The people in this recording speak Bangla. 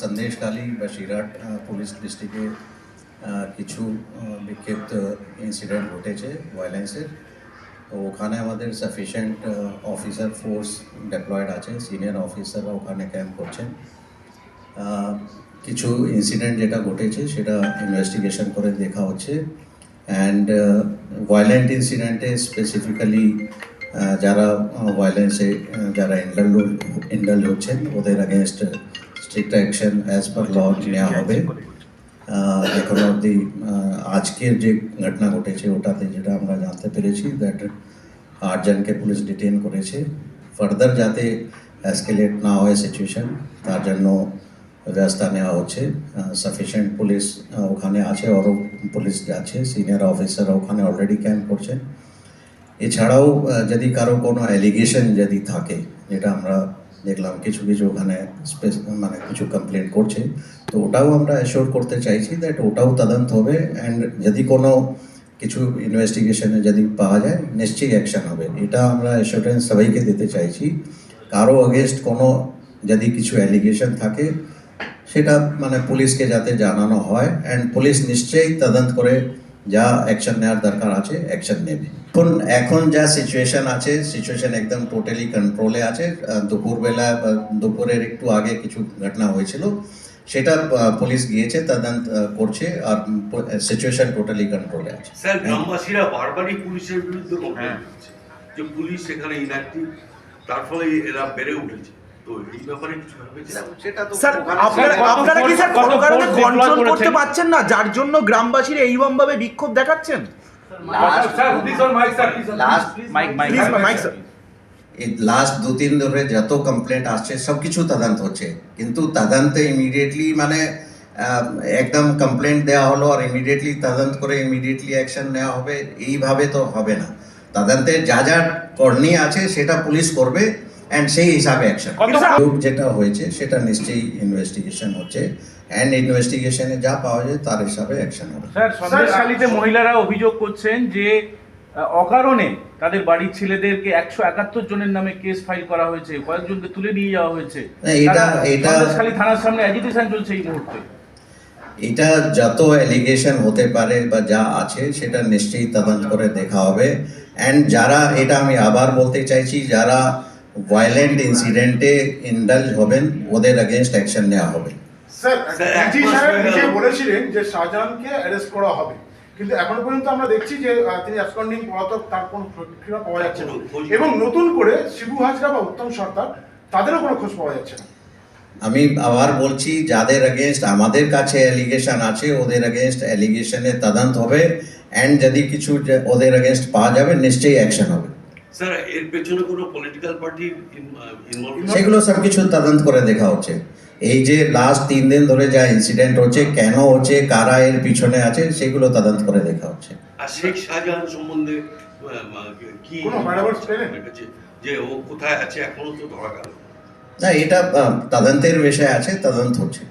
সন্দেশখালী বা সিরাট পুলিশ ডিস্ট্রিক্টে কিছু বিক্ষিপ্ত ইনসিডেন্ট ঘটেছে ভায়োলেন্সের তো ওখানে আমাদের সাফিসিয়েন্ট অফিসার ফোর্স ডেপ্লয়েড আছে সিনিয়র অফিসাররা ওখানে ক্যাম্প করছেন। কিছু ইনসিডেন্ট যেটা ঘটেছে সেটা ইনভেস্টিগেশন করে দেখা হচ্ছে। অ্যান্ড ভায়োলেন্ট ইনসিডেন্টে স্পেসিফিক্যালি যারা ভায়োলেন্সে যারা ইন্ডাল ইন্ডাল হচ্ছেন, ওদের against strict action as per law নেওয়া হবে। এখনও অবধি আজকের যে ঘটনা ঘটেছে ওটাতে যেটা আমরা জানতে পেরেছি দ্যাট আটজনকে পুলিশ ডিটেন করেছে। ফার্দার যাতে অ্যাসকেলেট না হয় সিচুয়েশন তার জন্য ব্যবস্থা নেওয়া হচ্ছে। সাফিসিয়েন্ট পুলিশ ওখানে আছে আরও পুলিশ আছে সিনিয়র অফিসার ওখানে অলরেডি ক্যাম্প করছেন এছাড়াও যদি কারও কোনো অ্যালিগেশন যদি থাকে যেটা আমরা দেখলাম কিছু কিছু ওখানে মানে কিছু কমপ্লেন করছে। তো ওটাও আমরা অ্যাসিওর করতে চাইছি দ্যাট ওটাও তদন্ত হবে অ্যান্ড যদি কোনো কিছু ইনভেস্টিগেশনে যদি পাওয়া যায়, নিশ্চয়ই অ্যাকশন হবে। এটা আমরা অ্যাসিওরেন্স সবাইকে দিতে চাইছি। কারও অগেনস্ট কোনো যদি কিছু অ্যালিগেশন থাকে, সেটা মানে পুলিশকে যাতে জানানো হয় অ্যান্ড পুলিশ নিশ্চয়ই তদন্ত করে যা অ্যাকশন নেওয়ার দরকার আছে অ্যাকশন নেবে। এখন এখন যা সিচুয়েশন আছে সিচুয়েশন একদম টোটালি কন্ট্রোলে আছে। দুপুরবেলা দুপুরের একটু আগে কিছু ঘটনা হয়েছিল সেটা পুলিশ গিয়েছে তদন্ত করছে আর সিচুয়েশন টোটালি কন্ট্রোলে আছে। স্যার গ্রামবাসীরা বারবারই পুলিশের বিরুদ্ধে করছে যে পুলিশ সেখানে ইনঅ্যাক্টিভ তার ফলে এরা বেড়ে উঠেছে। আপনারা আপনারা কি স্যার কোনো কারণে কন্ট্রোল করতে পারছেন না? যার জন্য গ্রামবাসীরা এইরকম ভাবে বিক্ষোভ দেখাচ্ছেন? Mike mike please mike sir এই লাস্ট দু তিন ধরে যত কমপ্লেন্ট আসছে সব কিছু তদন্ত হচ্ছে। কিন্তু তদন্তে ইমিডিয়েটলি মানে একদম কমপ্লেন্ট দেওয়া হলো আর ইমিডিয়েটলি তদন্ত করে ইমিডিয়েটলি অ্যাকশন নেওয়া হবে এইভাবে তো হবে না। তদন্তে যা যা করণীয় আছে সেটা পুলিশ করবে। অ্যান্ড সেই হিসাবে অ্যাকশন যেটা হয়েছে সেটা নিশ্চয়ই ইনভেস্টিগেশন হচ্ছে। অ্যান্ড ইনভেস্টিগেশনে যা পাওয়া যায় তার হিসাবে অ্যাকশন হবে। স্যার সন্দেশখালীতে মহিলারা অভিযোগ করছেন যে অকারণে তাদের বাড়ির ছেলেদেরকে একশো একাত্তর জনের নামে কেস ফাইল করা হয়েছে কয়েকজনকে তুলে নিয়ে যাওয়া হয়েছে। এটা- এটা- সন্দেশখালী থানার সামনে অ্যাজিটেশন চলছে এই মুহূর্তে। এটা যত অ্যালিগেশন হতে পারে বা যা আছে সেটা নিশ্চয়ই তদন্ত করে দেখা হবে। অ্যান্ড যারা এটা আমি আবার বলতে চাইছি যারা ভায়োলেন্ট ইনসিডেন্টে ইন্ডালজ হবেন ওদের অ্যাগেনস্ট অ্যাকশন নেওয়া হবে। স্যার স্যার, ডিজি সাহেব নিজে বলেছিলেন যে শাহজাহানকে অ্যারেস্ট করা হবে। কিন্তু এখনও পর্যন্ত আমরা দেখছি যে তিনি অ্যাবসকন্ডিং পলাতক তার কোনো প্রতিক্রিয়া পাওয়া যাচ্ছে না। এবং নতুন করে শিবু হাজরা বা উত্তম সর্দার তাদেরও কোনো খোঁজ পাওয়া যাচ্ছে না। আমি আবার বলছি যাদের এগেনস্ট আমাদের কাছে অ্যালিগেশন আছে ওদের এগেনস্ট অ্যালিগেশনে তদন্ত হবে। অ্যান্ড যদি কিছু ওদের এগেনস্ট পাওয়া যাবে নিশ্চয়ই অ্যাকশন হবে। স্যার এর পেছনে কোনো পলিটিক্যাল পার্টি সেগুলো সব কিছু তদন্ত করে দেখা হচ্ছে। এই যে লাস্ট তিন দিন ধরে যা ইনসিডেন্ট হচ্ছে কেন হচ্ছে কারা এর পিছনে আছে সেগুলো তদন্ত করে দেখা হচ্ছে। আর শেখ শাহজাহান সম্বন্ধে কি? যে ও কোথায় আছে এখনও তো ধরা গেল। না এটা তদন্তের বিষয় আছে তদন্ত হচ্ছে।